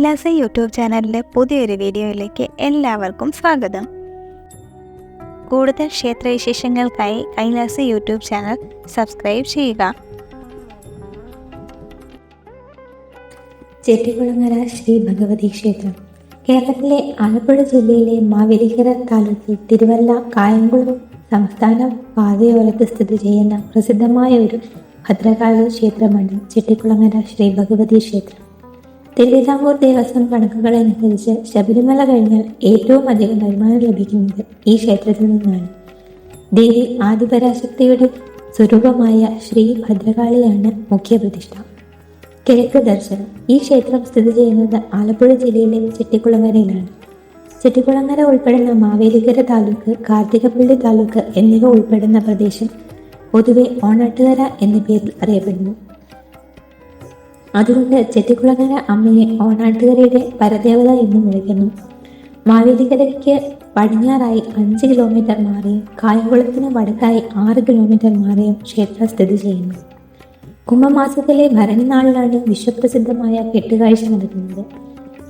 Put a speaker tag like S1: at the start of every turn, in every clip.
S1: Kailasa YouTube ചാനലിന്റെ പുതിയൊരു വീഡിയോയിലേക്ക് എല്ലാവർക്കും സ്വാഗതം. കൂടുതൽ ക്ഷേത്രവിശേഷങ്ങൾക്കായി കൈലാസ യൂട്യൂബ് ചാനൽ സബ്സ്ക്രൈബ് ചെയ്യുക.
S2: ചെട്ടികുളങ്ങര ശ്രീ ഭഗവതി ക്ഷേത്രം. കേരളത്തിലെ ആലപ്പുഴ ജില്ലയിലെ മാവേലിക്കര താലൂക്കിൽ തിരുവല്ല കായംകുളം സംസ്ഥാന പാതയോരത്ത് സ്ഥിതി ചെയ്യുന്ന പ്രസിദ്ധമായ ഒരു ഭദ്രകാളി ക്ഷേത്രമാണ് ചെട്ടിക്കുളങ്ങര ശ്രീ ഭഗവതി ക്ഷേത്രം. തിരുവിതാംകൂർ ദേവസ്വം കണക്കുകളനുസരിച്ച് ശബരിമല കഴിഞ്ഞാൽ ഏറ്റവും അധികം വരുമാനം ലഭിക്കുന്നത് ഈ ക്ഷേത്രത്തിൽ നിന്നാണ്. ദേവി ആദിപരാശക്തിയുടെ സ്വരൂപമായ ശ്രീ ഭദ്രകാളിയാണ് മുഖ്യപ്രതിഷ്ഠ കിഴക്ക് ദർശനം. ഈ ക്ഷേത്രം സ്ഥിതി ചെയ്യുന്നത് ആലപ്പുഴ ജില്ലയിലെ ചെട്ടിക്കുളങ്ങരയിലാണ്. ചെട്ടിക്കുളങ്ങര ഉൾപ്പെടുന്ന മാവേലിക്കര താലൂക്ക് കാർത്തികപ്പള്ളി താലൂക്ക് എന്നിവ ഉൾപ്പെടുന്ന പ്രദേശം പൊതുവെ ഓണാട്ടുകര എന്ന പേരിൽ അറിയപ്പെടുന്നു. അതുകൊണ്ട് ചെട്ടിക്കുളങ്ങര അമ്മയെ ഓണാട്ടുകരയുടെ പരദേവത എന്നും വിളിക്കുന്നു. മാവേലിക്കരയ്ക്ക് പടിഞ്ഞാറായി അഞ്ച് കിലോമീറ്റർ മാറിയും കായംകുളത്തിന് വടക്കായി ആറ് കിലോമീറ്റർ മാറിയും ക്ഷേത്രം സ്ഥിതി ചെയ്യുന്നു. കുംഭമാസത്തിലെ ഭരണി നാളിലാണ് വിശ്വപ്രസിദ്ധമായ കെട്ടുകാഴ്ച നടക്കുന്നത്.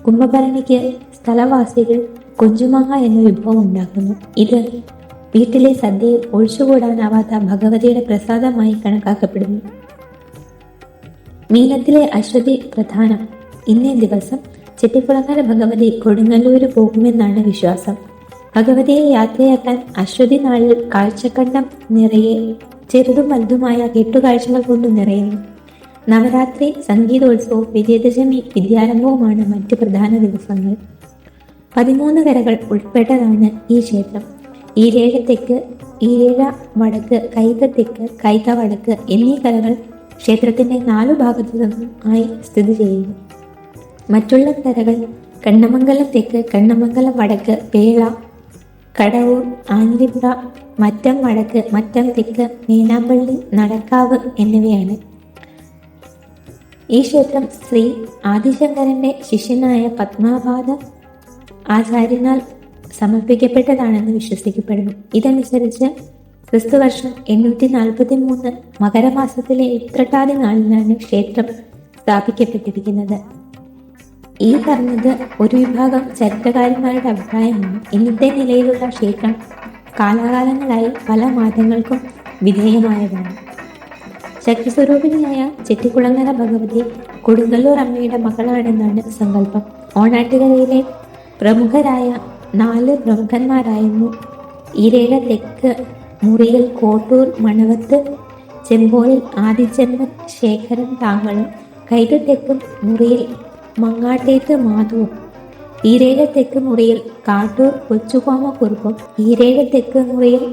S2: കുംഭഭരണിക്ക് സ്ഥലവാസികൾ കൊഞ്ചുമാങ്ങ എന്ന വിഭവം ഉണ്ടാക്കുന്നു. ഇത് വീട്ടിലെ സദ്യയിൽ ഒഴിച്ചുകൂടാനാവാത്ത ഭഗവതിയുടെ പ്രസാദമായി കണക്കാക്കപ്പെടുന്നു. മീനത്തിലെ അശ്വതി പ്രധാനം. ഇന്നേ ദിവസം ചെട്ടിക്കുളങ്ങര ഭഗവതി കൊടുങ്ങല്ലൂര് പോകുമെന്നാണ് വിശ്വാസം. ഭഗവതിയെ യാത്രയാക്കാൻ അശ്വതി നാളിൽ കാഴ്ചക്കണ്ടം നിറയെ ചെറുതും വലുതുമായ കെട്ടുകാഴ്ചകൾ കൊണ്ട് നിറയുന്നു. നവരാത്രി സംഗീതോത്സവവും വിജയദശമി വിദ്യാരംഭവുമാണ് മറ്റ് പ്രധാന ദിവസങ്ങൾ. പതിമൂന്ന് കരകൾ ഉൾപ്പെട്ടതാണ് ഈ ക്ഷേത്രം. ഈരേഴ തെക്ക് ഈരേഴ വടക്ക് കൈത തെക്ക് കൈത വടക്ക് എന്നീ കരകൾ ക്ഷേത്രത്തിന്റെ നാലു ഭാഗത്തു നിന്നും ആയി സ്ഥിതി ചെയ്യുന്നു. മറ്റുള്ള കരകൾ കണ്ണമംഗലം തെക്ക് കണ്ണമംഗലം വടക്ക് പേള കടവൂർ ആഞ്ഞിലിപ്പുഴ മറ്റം വടക്ക് മറ്റം തെക്ക് മീനാമ്പള്ളി നടക്കാവ് എന്നിവയാണ്. ഈ ക്ഷേത്രം ശ്രീ ആദിശങ്കരന്റെ ശിഷ്യനായ പത്മാപാദ ആചാര്യനാൽ സമർപ്പിക്കപ്പെട്ടതാണെന്ന് വിശ്വസിക്കപ്പെടുന്നു. ഇതനുസരിച്ച് ക്രിസ്തുവർഷം എണ്ണൂറ്റി നാൽപ്പത്തി മൂന്ന് മകരമാസത്തിലെ ഉത്രട്ടാതി നാളിലാണ് ക്ഷേത്രം സ്ഥാപിക്കപ്പെട്ടിരിക്കുന്നത്. ഈ പറഞ്ഞത് ഒരു വിഭാഗം ചരിത്രകാരന്മാരുടെ അഭിപ്രായമാണ്. ഇന്നത്തെ നിലയിലുള്ള ക്ഷേത്രം കാലാകാലങ്ങളായി പല മാറ്റങ്ങൾക്കും വിധേയമായതാണ്. ശക്തിസ്വരൂപിണിയായ ചെട്ടിക്കുളങ്ങര ഭഗവതി കൊടുങ്ങല്ലൂർ അമ്മയുടെ മകളാണെന്നാണ് സങ്കല്പം. ഓണാട്ടുകരയിലെ പ്രമുഖരായ നാല് പ്രമുഖന്മാരായിരുന്നു. ഈരേഴ തെക്ക് മുറിയിൽ കോട്ടൂർ മണവത്ത് ചെമ്പോലിൽ ആദിചന്ദ്രൻ ശേഖരൻ താങ്കളും തെക്കും മുറിയിൽ മങ്ങാട്ടേത്ത് മാധുവും ഈരേഖ തെക്ക് മുറിയിൽ കാട്ടൂർ കൊച്ചുകോമക്കുറുപ്പും ഈരേഖ തെക്ക് മുറിയിൽ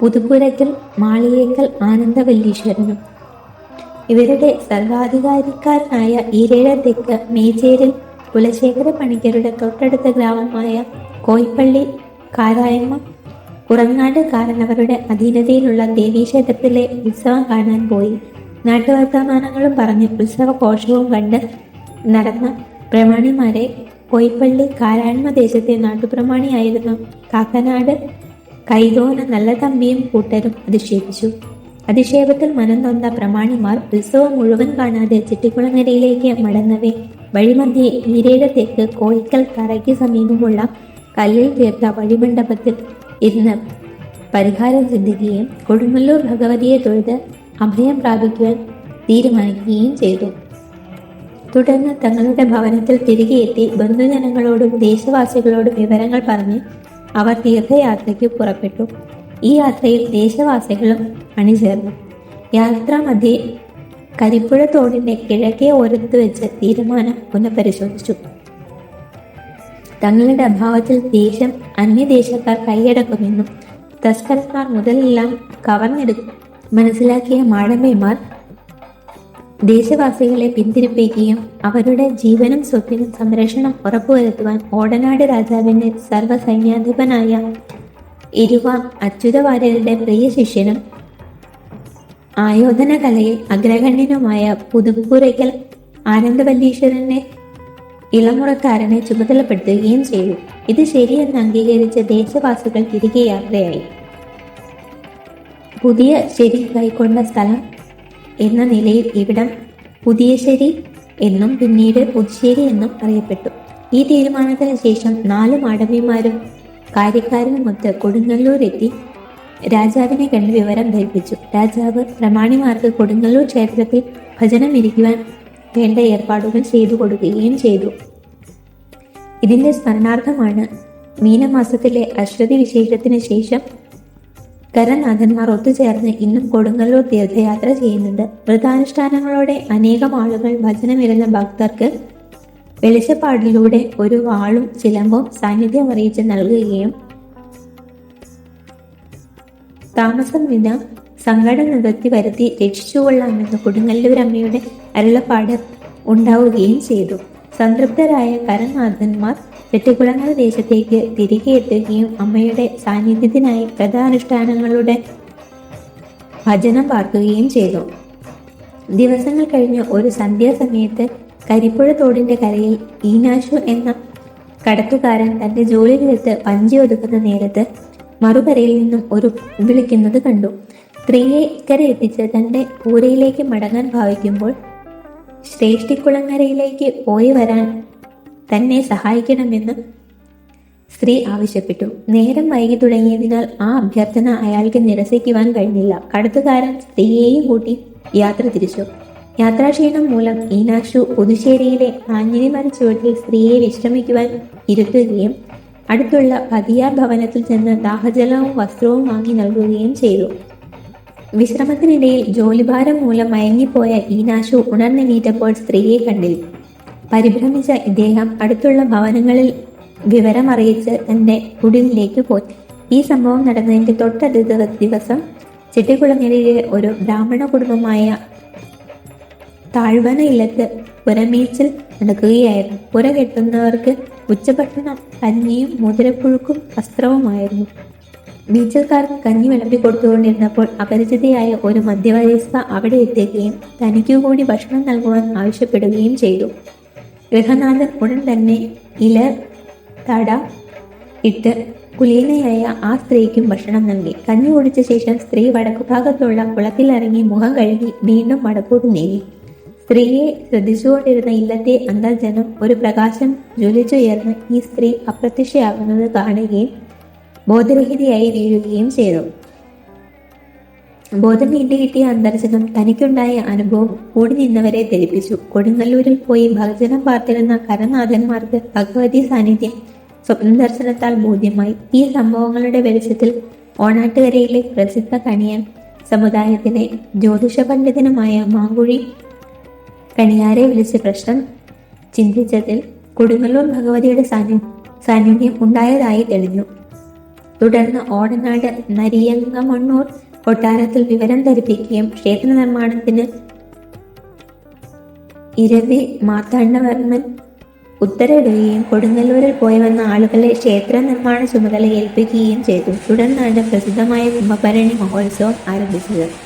S2: പുതുപുരത്തിൽ മാളിയേക്കൽ ആനന്ദവല്ലീശ്വരനും. ഇവരുടെ സർവാധികാരിക്കാരനായ ഈരേഴ തെക്ക് മേച്ചേരിൽ കുലശേഖര പണിക്കരുടെ തൊട്ടടുത്ത ഗ്രാമമായ കോയിപ്പള്ളി കാരായമ്മ കുറങ്ങാട് കാരണവരുടെ അധീനതയിലുള്ള ദേവീക്ഷേത്രത്തിലെ ഉത്സവം കാണാൻ പോയി. നാട്ടുവർത്തമാനങ്ങളും പറഞ്ഞ് ഉത്സവഘോഷവും കണ്ട് നടന്ന പ്രമാണിമാരെ കോയിപ്പള്ളി കാരാൺമ ദേശത്തെ നാട്ടുപ്രമാണിയായിരുന്ന കാക്കനാട് കൈതോന നല്ല തമ്പിയും കൂട്ടരും അധിക്ഷേപിച്ചു. അധിക്ഷേപത്തിൽ മനം നൊന്ത പ്രമാണിമാർ ഉത്സവം മുഴുവൻ കാണാതെ ചിട്ടിക്കുളങ്ങരയിലേക്ക് മടങ്ങവേ. വഴിമധ്യേ ഈരയുടെ തേക്ക് കോയിക്കൽ കരയ്ക്ക് സമീപമുള്ള കല്ലിൽ തീർത്ത വഴിമണ്ഡപത്തിൽ ഇരുന്ന് പരിഹാരം ചിന്തിക്കുകയും കൊടുങ്ങല്ലൂർ ഭഗവതിയെ തൊഴുത് അഭയം പ്രാപിക്കുവാൻ തീരുമാനിക്കുകയും ചെയ്തു. തുടർന്ന് തങ്ങളുടെ ഭവനത്തിൽ തിരികെ എത്തി ബന്ധുജനങ്ങളോടും ദേശവാസികളോടും വിവരങ്ങൾ പറഞ്ഞ് അവർ തീർത്ഥയാത്രയ്ക്ക് പുറപ്പെട്ടു. ഈ യാത്രയിൽ ദേശവാസികളും അണിചേർന്നു. യാത്രാമധ്യേ കരിപ്പുഴ തോടിന്റെ കിഴക്കേ ഓരത്ത് വെച്ച് തീരുമാനം പുനഃപരിശോധിച്ചു. തങ്ങളുടെ അഭാവത്തിൽ ദേശം അന്യദേശക്കാർ കൈയടക്കുമെന്നും തസ്കർമാർ മുതലെല്ലാം കവർന്നെടുക്കും മനസ്സിലാക്കിയ മാടമ്പയമാർ ദേശവാസികളെ പിന്തിരിപ്പിക്കുകയും അവരുടെ ജീവനും സ്വത്തിനും സംരക്ഷണം ഉറപ്പുവരുത്തുവാൻ ഓടനാട് രാജാവിന്റെ സർവസൈന്യാധിപനായ ഇരുവ അച്യുതവാര്യരുടെ പ്രിയ ശിഷ്യനും ആയോധന കലയിൽ അഗ്രഗണ്യനുമായ പുതുപ്പുരയ്ക്കൽ ആനന്ദവല്ലീശ്വരനെ ഇളമുറക്കാരനെ ചുമതലപ്പെടുത്തുകയും ചെയ്തു. ഇത് ശരിയെന്ന് അംഗീകരിച്ച ദേശവാസികൾ തിരികെ യാത്രയായി പുതിയ ശരി കൈക്കൊണ്ട സ്ഥലം എന്ന നിലയിൽ ഇവിടം പുതിയശ്ശേരി എന്നും പിന്നീട് പുതുശ്ശേരി എന്നും അറിയപ്പെട്ടു. ഈ തീരുമാനത്തിന് ശേഷം നാല് മാടമ്പിമാരും കാര്യക്കാരനുമൊത്ത് കൊടുങ്ങല്ലൂർ എത്തി രാജാവിനെ കണ്ട് വിവരം ധരിപ്പിച്ചു. രാജാവ് പ്രമാണിമാർക്ക് കൊടുങ്ങല്ലൂർ ക്ഷേത്രത്തിൽ ഭജനം ഇരിക്കുവാൻ വേണ്ട ഏർപ്പാടുകൾ ചെയ്തു കൊടുക്കുകയും ചെയ്തു. ഇതിന്റെ സ്മരണാർത്ഥമാണ് മീനമാസത്തിലെ അശ്വതി വിശേഷത്തിന് ശേഷം കരനാഥന്മാർ ഒത്തുചേർന്ന് ഇന്നും കൊടുങ്ങല്ലൂർ തീർത്ഥയാത്ര ചെയ്യുന്നുണ്ട്. വ്രതാനുഷ്ഠാനങ്ങളോടെ അനേകം ആളുകൾ ഭജനമിരുന്ന ഭക്തർക്ക് വെളിച്ചപ്പാടിലൂടെ ഒരു വാളും ചിലമ്പും സാന്നിധ്യം അറിയിച്ച് നൽകുകയും താമസം വിന സങ്കട നികത്തി വരുത്തി രക്ഷിച്ചുകൊള്ളാമെന്ന് കൊടുങ്ങല്ലൂരമ്മയുടെ അരുളപ്പാട് ഉണ്ടാവുകയും ചെയ്തു. സംതൃപ്തരായ കരനാഥന്മാർ ചെട്ടിക്കുളങ്ങര ദേശത്തേക്ക് തിരികെ എത്തുകയും അമ്മയുടെ സാന്നിധ്യത്തിനായി വ്രതാനുഷ്ഠാനങ്ങളുടെ ഭജനം പാർക്കുകയും ചെയ്തു. ദിവസങ്ങൾ കഴിഞ്ഞ് ഒരു സന്ധ്യാസമയത്ത് കരിപ്പുഴ തോടിന്റെ കരയിൽ ഈനാശു എന്ന കടത്തുകാരൻ തന്റെ ജോലിയിലെടുത്ത് പഞ്ചി ഒതുക്കുന്ന നേരത്ത് മറുകരയിൽ നിന്നും ഒരു വിളിക്കുന്നത് കണ്ടു. സ്ത്രീയെ ഇക്കരെ എത്തിച്ച് തന്റെ പൂരയിലേക്ക് മടങ്ങാൻ ഭാവിക്കുമ്പോൾ ശ്രേഷ്ഠിക്കുളങ്ങരയിലേക്ക് പോയി വരാൻ തന്നെ സഹായിക്കണമെന്ന് സ്ത്രീ ആവശ്യപ്പെട്ടു. നേരം വൈകി തുടങ്ങിയതിനാൽ ആ അഭ്യർത്ഥന അയാൾക്ക് നിരസിക്കുവാൻ കഴിഞ്ഞില്ല. കടത്തുകാരൻ സ്ത്രീയെയും കൂട്ടി യാത്ര തിരിച്ചു. യാത്രാക്ഷീണം മൂലം ഈനാശു പുതുശ്ശേരിയിലെ ആഞ്ഞിലിമര ചുവട്ടിൽ സ്ത്രീയെ വിശ്രമിക്കുവാൻ ഇരുത്തുകയും അടുത്തുള്ള പതിയാർ ഭവനത്തിൽ ചെന്ന് ദാഹജലവും വസ്ത്രവും വാങ്ങി നൽകുകയും ചെയ്തു. വിശ്രമത്തിനിടയിൽ ജോലിഭാരം മൂലം മയങ്ങിപ്പോയ ഈനാശു ഉണർന്നെണീറ്റപ്പോൾ സ്ത്രീയെ കണ്ടില്ല പരിഭ്രമിച്ച ഇദ്ദേഹം അടുത്തുള്ള ഭവനങ്ങളിൽ വിവരമറിയിച്ച് തന്റെ കുടിലിലേക്ക് പോയി. ഈ സംഭവം നടന്നതിന്റെ തൊട്ടടുത്ത ദിവസം ചെട്ടിക്കുളങ്ങരയിലെ ഒരു ബ്രാഹ്മണ കുടുംബമായ താഴ്വന ഇല്ലത്ത് പുരമീച്ചിൽ നടക്കുകയായിരുന്നു. പുര കെട്ടുന്നവർക്ക് ഉച്ചഭക്ഷണം കഞ്ഞിയും മുതിരപ്പുഴുക്കും വസ്ത്രവുമായിരുന്നു. ബീച്ചൽക്കാർക്ക് കഞ്ഞി വിളമ്പി കൊടുത്തുകൊണ്ടിരുന്നപ്പോൾ അപരിചിതയായ ഒരു മധ്യവയസ്ക അവിടെ എത്തുകയും തനിക്കു കൂടി ഭക്ഷണം നൽകുവാൻ ആവശ്യപ്പെടുകയും ചെയ്തു. ഗൃഹനാഥൻ ഉടൻ തന്നെ ഇല തട ഇട്ട് കുലീനയായ ആ സ്ത്രീക്കും ഭക്ഷണം നൽകി. കഞ്ഞി കുടിച്ച ശേഷം സ്ത്രീ വടക്കുഭാഗത്തുള്ള കുളത്തിലിറങ്ങി മുഖം കഴുകി വീണ്ടും വടക്കോട്ട് നീങ്ങി. സ്ത്രീയെ ശ്രദ്ധിച്ചുകൊണ്ടിരുന്ന ഇല്ലത്തെ അന്തർജനം ഒരു പ്രകാശം ജ്വലിച്ചുയർന്ന് ഈ സ്ത്രീ അപ്രത്യക്ഷയാകുന്നത് കാണുകയും ബോധരഹിതയായി വീഴുകയും ചെയ്തു. ബോധം വീണ്ടുകിട്ടിയ അന്തർജനം തനിക്കുണ്ടായ അനുഭവം കൂടി നിന്നവരെ ധരിപ്പിച്ചു. കൊടുങ്ങല്ലൂരിൽ പോയി ഭജനം പാർത്തിരുന്ന കരനാഥന്മാർക്ക് ഭഗവതി സാന്നിധ്യം സ്വപ്ന ദർശനത്താൽ ബോധ്യമായി. ഈ സംഭവങ്ങളുടെ വെളിച്ചത്തിൽ ഓണാട്ടുകരയിലെ പ്രസിദ്ധ കണിയൻ സമുദായത്തിലെ ജ്യോതിഷ പണ്ഡിതനുമായ മാങ്കുഴി കണിയാരെ വിളിച്ച് പ്രശ്നം ചിന്തിച്ചതിൽ കൊടുങ്ങല്ലൂർ ഭഗവതിയുടെ സാന്നിധ്യം സാന്നിധ്യം ഉണ്ടായതായി തെളിഞ്ഞു. തുടർന്ന് ഓടനാട് നരിയങ്കമണ്ണൂർ കൊട്ടാരത്തിൽ വിവരം ധരിപ്പിക്കുകയും ക്ഷേത്ര നിർമ്മാണത്തിന് ഇരവി മാർത്താണ്ഡവർമ്മൻ ഉത്തരവിടുകയും കൊടുങ്ങല്ലൂരിൽ പോയി വന്ന ആളുകളെ ക്ഷേത്ര നിർമ്മാണ ചുമതല ഏൽപ്പിക്കുകയും ചെയ്തു. തുടർന്നാണ് പ്രസിദ്ധമായ കുംഭഭരണി മഹോത്സവം ആരംഭിച്ചത്.